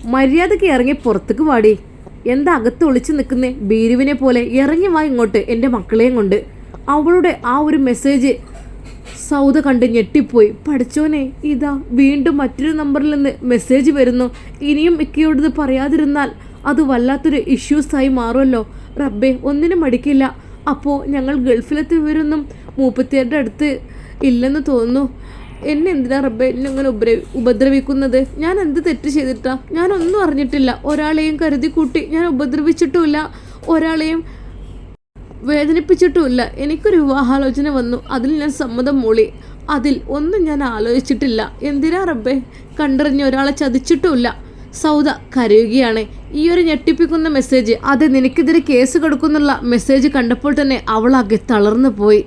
[SPEAKER 1] മര്യാദയ്ക്ക് ഇറങ്ങി പുറത്തേക്ക് വാടി. എന്താ അകത്ത് ഒളിച്ചു നിൽക്കുന്നേ? ബീരുവിനെ പോലെ ഇറങ്ങി വാ ഇങ്ങോട്ട് എന്റെ മക്കളെയും കൊണ്ട്. അവളുടെ ആ ഒരു മെസ്സേജ് സൗദ കണ്ട് ഞെട്ടിപ്പോയി. പഠിച്ചോനെ ഇതാ വീണ്ടും മറ്റൊരു നമ്പറിൽ നിന്ന് മെസ്സേജ് വരുന്നു. ഇനിയും ഇക്കയോട് ഇത് പറയാതിരുന്നാൽ അത് വല്ലാത്തൊരു ഇഷ്യൂസായി മാറുമല്ലോ. റബ്ബെ ഒന്നിനും മടിക്കില്ല. അപ്പോൾ ഞങ്ങൾ ഗൾഫിലെത്തി വിവരമൊന്നും മൂപ്പത്തിയുടെ അടുത്ത് ഇല്ലെന്ന് തോന്നുന്നു. എന്നെ എന്തിനാ റബ്ബെ ഇങ്ങനെ ഉപദ്ര ഉപദ്രവിക്കുന്നത്? ഞാൻ എന്ത് തെറ്റ് ചെയ്തിട്ടാ? ഞാനൊന്നും അറിഞ്ഞിട്ടില്ല. ഒരാളെയും കരുതി കൂട്ടി ഞാൻ ഉപദ്രവിച്ചിട്ടുമില്ല. ഒരാളെയും വേദനിപ്പിച്ചിട്ടുമില്ല. എനിക്കൊരു വിവാഹാലോചന വന്നു. അതിൽ ഞാൻ സമ്മതം മൂളി. അതിൽ ഒന്നും ഞാൻ ആലോചിച്ചിട്ടില്ല. എന്തിനാ റബ്ബേ? കണ്ടറിഞ്ഞ ഒരാളെ ചതിച്ചിട്ടുമില്ല. സൗദ കരയുകയാണ്. ഈ ഒരു ഞെട്ടിപ്പിക്കുന്ന മെസ്സേജ് അത് നിനക്കെതിരെ കേസ് കൊടുക്കുന്നുള്ള മെസ്സേജ് കണ്ടപ്പോൾ തന്നെ അവളാകെ തളർന്നു പോയി.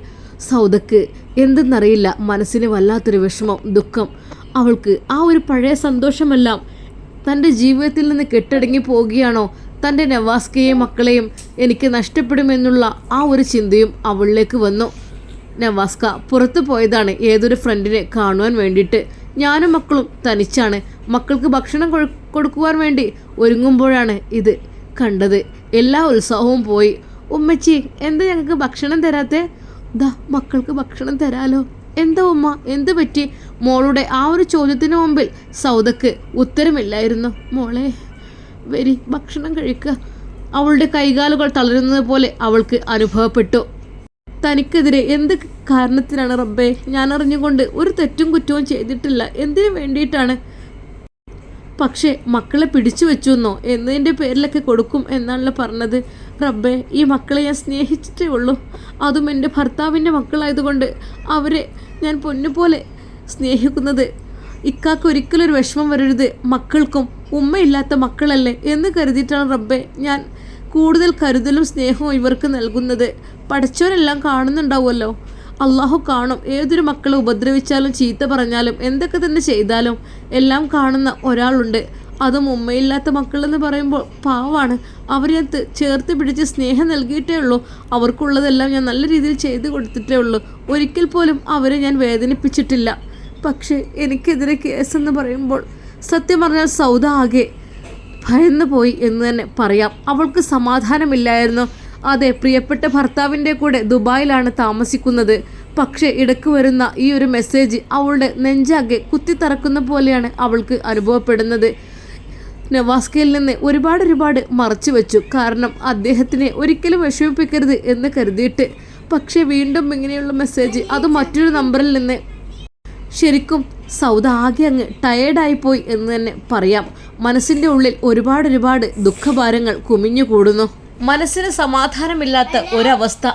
[SPEAKER 1] സൗദക്ക് എന്തെന്നറിയില്ല. മനസ്സിന് വല്ലാത്തൊരു വിഷമം ദുഃഖം. അവൾക്ക് ആ ഒരു പഴയ സന്തോഷമെല്ലാം തന്റെ ജീവിതത്തിൽ നിന്ന് കെട്ടടങ്ങി പോവുകയാണോ? തന്റെ നവാസ്കയെയും മക്കളെയും എനിക്ക് നഷ്ടപ്പെടുമെന്നുള്ള ആ ഒരു ചിന്തയും അവളിലേക്ക് വന്നു. നവാസ്ക പുറത്തു പോയതാണ് ഏതൊരു ഫ്രണ്ടിനെ കാണുവാൻ വേണ്ടിയിട്ട്. ഞാനും മക്കളും തനിച്ചാണ്. മക്കൾക്ക് ഭക്ഷണം കൊടുക്കുവാൻ വേണ്ടി ഒരുങ്ങുമ്പോഴാണ് ഇത് കണ്ടത്. എല്ലാ ഉത്സാഹവും പോയി. ഉമ്മച്ചി എന്താ ഞങ്ങൾക്ക് ഭക്ഷണം തരാത്തെ? ദാ മക്കൾക്ക് ഭക്ഷണം തരാലോ. എന്താ ഉമ്മ എന്ത് പറ്റി? മോളുടെ ആ ഒരു ചോദ്യത്തിന് മുമ്പിൽ സൗദക്ക് ഉത്തരമില്ലായിരുന്നു. മോളെ വരി ഭക്ഷണം കഴിക്കുക. അവളുടെ കൈകാലുകൾ തളരുന്നത് പോലെ അവൾക്ക് അനുഭവപ്പെട്ടു. തനിക്കെതിരെ എന്ത് കാരണത്തിനാണ് റബ്ബെ? ഞാൻ അറിഞ്ഞുകൊണ്ട് ഒരു തെറ്റും കുറ്റവും ചെയ്തിട്ടില്ല. എന്തിനു വേണ്ടിയിട്ടാണ്? പക്ഷേ മക്കളെ പിടിച്ചു വെച്ചു എന്നോ എന്നതിന്റെ പേരിലൊക്കെ കൊടുക്കും എന്നാണല്ലോ പറഞ്ഞത്. റബ്ബെ ഈ മക്കളെ ഞാൻ സ്നേഹിച്ചിട്ടേ ഉള്ളൂ. അതും എന്റെ ഭർത്താവിന്റെ മക്കളായതുകൊണ്ട് അവരെ ഞാൻ പൊന്നുപോലെ സ്നേഹിക്കുന്നത്. ഇക്കാക്ക് ഒരിക്കലും ഒരു വിഷമം വരരുത്. മക്കൾക്കും ഉമ്മയില്ലാത്ത മക്കളല്ലേ എന്ന് കരുതിയിട്ടാണ് റബ്ബെ ഞാൻ കൂടുതൽ കരുതലും സ്നേഹവും ഇവർക്ക് നൽകുന്നത്. പഠിച്ചവരെല്ലാം കാണുന്നുണ്ടാവുമല്ലോ. അള്ളാഹു കാണും. ഏതൊരു മക്കളെ ഉപദ്രവിച്ചാലും ചീത്ത പറഞ്ഞാലും എന്തൊക്കെ തന്നെ ചെയ്താലും എല്ലാം കാണുന്ന ഒരാളുണ്ട്. അതും ഉമ്മയില്ലാത്ത മക്കളെന്ന് പറയുമ്പോൾ പാവാണ്. അവരെ ചേർത്ത് പിടിച്ച് സ്നേഹം നൽകിയിട്ടേ ഉള്ളൂ. അവർക്കുള്ളതെല്ലാം ഞാൻ നല്ല രീതിയിൽ ചെയ്തു കൊടുത്തിട്ടേ ഉള്ളൂ. ഒരിക്കൽ പോലും അവരെ ഞാൻ വേദനിപ്പിച്ചിട്ടില്ല. പക്ഷേ എനിക്കെതിരെ കേസെന്ന് പറയുമ്പോൾ സത്യം പറഞ്ഞാൽ സൗദ ആകെ ഭയന്നു പോയി എന്ന് തന്നെ പറയാം. അവൾക്ക് സമാധാനമില്ലായിരുന്നു. അതെ പ്രിയപ്പെട്ട ഭർത്താവിന്റെ കൂടെ ദുബായിലാണ് താമസിക്കുന്നത്. പക്ഷേ ഇടയ്ക്ക് വരുന്ന ഈ ഒരു മെസ്സേജ് അവളുടെ നെഞ്ചാകെ കുത്തിത്തറക്കുന്ന പോലെയാണ് അവൾക്ക് അനുഭവപ്പെടുന്നത്. നവാസ്കയിൽ നിന്ന് ഒരുപാട് ഒരുപാട് മറച്ചു വെച്ചു. കാരണം അദ്ദേഹത്തിനെ ഒരിക്കലും വിഷമിപ്പിക്കരുത് എന്ന് കരുതിയിട്ട്. പക്ഷേ വീണ്ടും ഇങ്ങനെയുള്ള മെസ്സേജ് അത് മറ്റൊരു നമ്പറിൽ നിന്ന് ശരിക്കും സൗദ ആകെ അങ്ങ് ടയേർഡായി പോയി എന്ന് തന്നെ പറയാം. മനസ്സിന്റെ ഉള്ളിൽ ഒരുപാട് ഒരുപാട് ദുഃഖഭാരങ്ങൾ കുമിഞ്ഞു കൂടുന്നു. മനസ്സിന് സമാധാനമില്ലാത്ത ഒരവസ്ഥ.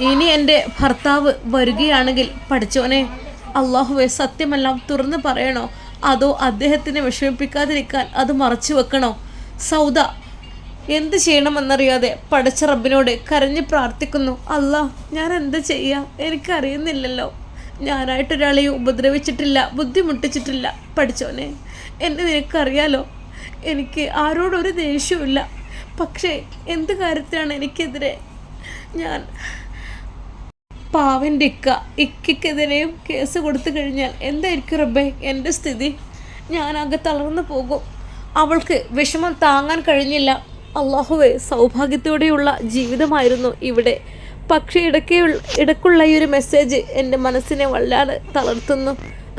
[SPEAKER 1] ഇനി എന്റെ ഭർത്താവ് വരികയാണെങ്കിൽ പഠിച്ചോനെ അള്ളാഹുവെ സത്യമെല്ലാം തുറന്നു പറയണോ? അതോ അദ്ദേഹത്തിനെ വിഷമിപ്പിക്കാതിരിക്കാൻ അത് മറച്ചു വെക്കണോ? സൗദ എന്ത് ചെയ്യണമെന്നറിയാതെ പഠിച്ച റബ്ബിനോട് കരഞ്ഞ് പ്രാർത്ഥിക്കുന്നു. അല്ലാ ഞാൻ എന്ത് ചെയ്യാം? എനിക്കറിയുന്നില്ലല്ലോ. ഞാനായിട്ടൊരാളെയും ഉപദ്രവിച്ചിട്ടില്ല ബുദ്ധിമുട്ടിച്ചിട്ടില്ല. പഠിച്ചോനെ എന്നെ നിനക്കറിയാലോ? എനിക്ക് ആരോടൊരു ദേഷ്യമില്ല പക്ഷേ എന്ത് കാര്യത്തിലാണ് എനിക്കെതിരെ ഞാൻ പാവന്റെ ഇക്ക ഇക്കെതിരെയും കേസ് കൊടുത്തു കഴിഞ്ഞാൽ എന്തായിരിക്കും റബ്ബേ എന്റെ സ്ഥിതി? ഞാൻ ഞാനാകെ തളർന്നു പോകും. അവൾക്ക് വിഷമം താങ്ങാൻ കഴിഞ്ഞില്ല. അള്ളാഹുവെ സൗഭാഗ്യത്തോടെയുള്ള ജീവിതമായിരുന്നു ഇവിടെ. പക്ഷേ ഇടയ്ക്ക് ഇടയ്ക്കുള്ള ഈ ഒരു മെസ്സേജ് എന്റെ മനസ്സിനെ വല്ലാതെ തളർത്തുന്നു.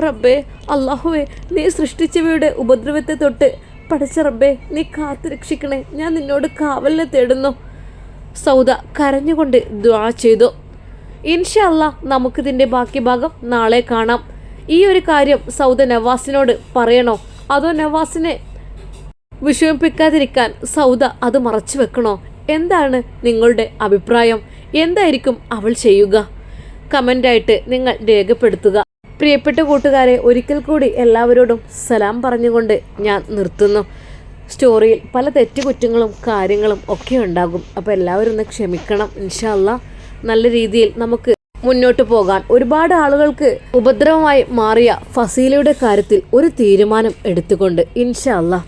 [SPEAKER 1] റബ്ബേ അള്ളാഹുവെ നീ സൃഷ്ടിച്ചവയുടെ ഉപദ്രവത്തെ തൊട്ട് പഠിച്ച റബ്ബേ നീ കാത്തു രക്ഷിക്കണേ ഞാൻ നിന്നോട് കാവലിനെ തേടുന്നു. സൗദ കരഞ്ഞുകൊണ്ട് ദ്വാ ചെയ്തു. ഇൻഷല്ല നമുക്കിതിന്റെ ബാക്കി ഭാഗം നാളെ കാണാം. ഈ ഒരു കാര്യം സൗദ നവാസിനോട് പറയണോ? അതോ നവാസിനെ വിഷമിപ്പിക്കാതിരിക്കാൻ സൗദ അത് മറച്ചു വെക്കണോ? എന്താണ് നിങ്ങളുടെ അഭിപ്രായം? എന്തായിരിക്കും അവൾ ചെയ്യുക? കമന്റായിട്ട് നിങ്ങൾ രേഖപ്പെടുത്തുക. പ്രിയപ്പെട്ട കൂട്ടുകാരെ ഒരിക്കൽ കൂടി എല്ലാവരോടും സലാം പറഞ്ഞുകൊണ്ട് ഞാൻ നിർത്തുന്നു. സ്റ്റോറിയിൽ പല തെറ്റുകുറ്റങ്ങളും കാര്യങ്ങളും ഒക്കെ ഉണ്ടാകും. അപ്പോൾ എല്ലാവരും ഒന്ന് ക്ഷമിക്കണം ഇൻഷാല്ല നല്ല രീതിയിൽ നമുക്ക് മുന്നോട്ട് പോകാൻ. ഒരുപാട് ആളുകൾക്ക് ഉപദ്രവമായി മാറിയ ഫസീലയുടെ കാര്യത്തിൽ ഒരു തീരുമാനം എടുത്തുകൊണ്ട് ഇൻഷാ അല്ലാ.